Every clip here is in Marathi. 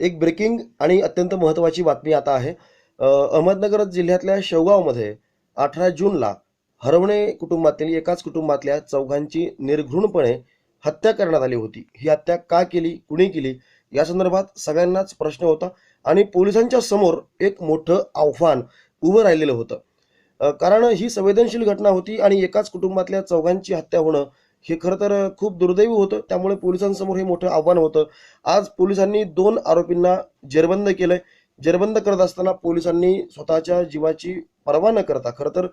एक ब्रेकिंग आणि अत्यंत महत्त्वाची बातमी आता आहे. अहमदनगर जिल्ह्यातल्या शेवगावमध्ये अठरा जूनला हरवणे कुटुंबातील एकाच कुटुंबातल्या चौघांची निर्घृणपणे हत्या करण्यात आली होती. ही हत्या का केली कुणी केली या संदर्भात सगळ्यांनाच प्रश्न होता आणि पोलिसांच्या समोर एक मोठं आव्हान उभं राहिलेलं होतं. कारण ही संवेदनशील घटना होती आणि एकाच कुटुंबातल्या चौघांची हत्या होणं हे खरं तर खूप दुर्दैवी होतं. त्यामुळे पोलिसांसमोर हे मोठं आव्हान होतं. आज पोलिसांनी दोन आरोपींना जेरबंद केलंय. जेरबंद करत असताना पोलिसांनी स्वतःच्या जीवाची पर्वा न करता खरं तर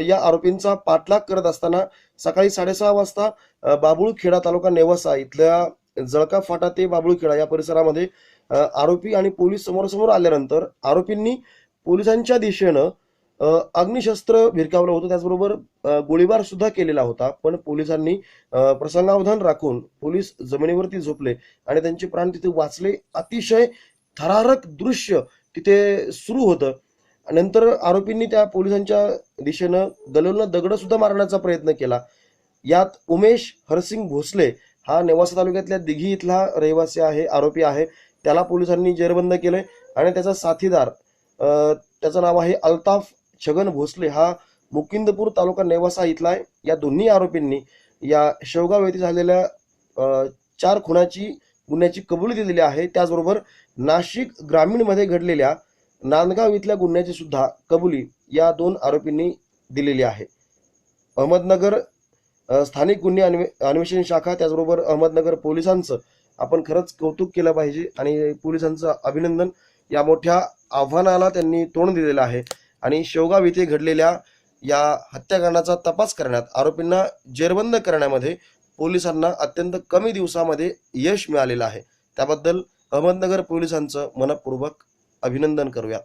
या आरोपींचा पाठलाग करत असताना सकाळी साडेसहा वाजता बाबुळखेडा तालुका नेवासा इथल्या जळका फाटा ते बाबुळखेडा या परिसरामध्ये आरोपी आणि पोलीस समोरासमोर आल्यानंतर आरोपींनी पोलिसांच्या दिशेनं अग्निशस्त्र भिरकावलं होतं त्याचबरोबर गोळीबार सुद्धा केलेला होता. पण पोलिसांनी प्रसंगावधान राखून पोलीस जमिनीवरती झोपले आणि त्यांचे प्राण तिथे वाचले. अतिशय थरारक दृश्य तिथे सुरू होतं. नंतर आरोपींनी त्या पोलिसांच्या दिशेनं गलोनं दगड सुद्धा मारण्याचा प्रयत्न केला. यात उमेश हरसिंग भोसले हा नेवासा तालुक्यातल्या दिघी इथला रहिवासी आहे आरोपी आहे. त्याला पोलिसांनी जेरबंद केलंय आणि त्याचा साथीदार त्याचं नाव आहे अल्ताफ छगन भोसले हा मुकिंदपूर तालुका नेवासा इथला आहे. या दोन्ही आरोपींनी या शेवगाव येथे झालेल्या चार खुनाची गुन्ह्याची कबुली दिलेली आहे. त्याचबरोबर नाशिक ग्रामीणमध्ये घडलेल्या नांदगाव इथल्या गुन्ह्याची सुद्धा कबुली या दोन आरोपींनी दिलेली आहे. अहमदनगर स्थानिक गुन्हे अन्वे अन्वेषण शाखा त्याचबरोबर अहमदनगर पोलिसांचं आपण खरंच कौतुक केलं पाहिजे आणि पोलिसांचं अभिनंदन या मोठ्या आव्हानाला त्यांनी तोंड दिलेलं आहे. आणि शेवगाव येथे घडलेल्या या हत्याकांडाचा तपास करण्यात आरोपींना जेरबंद करण्यामध्ये पोलिसांना अत्यंत कमी दिवसामध्ये यश मिळालेलं आहे. त्याबद्दल अहमदनगर पोलिसांचं मनपूर्वक अभिनंदन करूया.